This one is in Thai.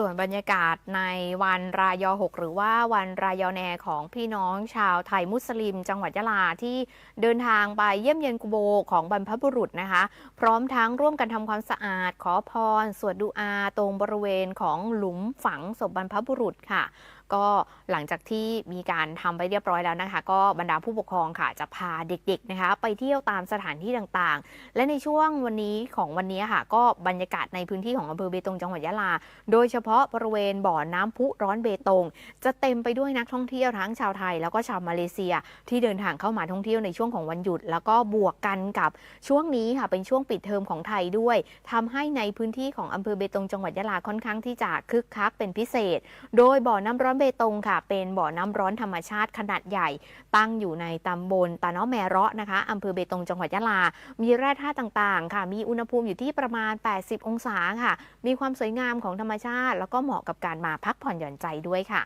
ส่วนบรรยากาศในวันรายอ 6 หรือว่าวันรายอแนของพี่น้องชาวไทยมุสลิม จังหวัดยะลาที่เดินทางไปเยี่ยมเยียนกุโบของบรรพบุรุษนะคะ พร้อมทั้งร่วมกันทำความสะอาด ขอพร สวดดูอาตรงบริเวณของหลุมฝังศพบรรพบุรุษค่ะ ก็หลังจากที่มีการทำไปเรียบร้อยแล้วนะคะ ก็บรรดาผู้ปกครองค่ะจะพาเด็กๆนะคะ ไปเที่ยวตามสถานที่ต่างๆ และในช่วงวันนี้ของวันนี้ค่ะ ก็บรรยากาศในพื้นที่ของอำเภอเบตงจังหวัดยะลา โดยเฉพาะบริเวณบ่อน้ำพุร้อนเบตง จะเต็มไปด้วยนักท่องเที่ยวทั้งชาวไทย แล้วก็ชาวมาเลเซียที่เดินทางเข้ามาท่องเที่ยวในช่วงของวันหยุด แล้วก็บวกกันกับช่วงนี้ค่ะเป็นช่วงปิดเทอมของไทยด้วยทำให้ในพื้นที่ของอำเภอเบตงจังหวัดยะลาค่อนข้างที่จะคึกคักเป็นพิเศษ โดยบ่อน้ำร้อนเบตงค่ะ เป็นบ่อน้ำร้อนธรรมชาติขนาดใหญ่ ตั้งอยู่ในตำบลตาน้อแมเราะนะคะอำเภอเบตงจังหวัดยะลา มีแร่ธาตุต่างๆ ค่ะ มีอุณหภูมิอยู่ที่ประมาณ 80 องศาค่ะ มีความสวยงามของธรรมชาติ แล้วก็เหมาะกับการมาพักผ่อนหย่อนใจด้วยค่ะ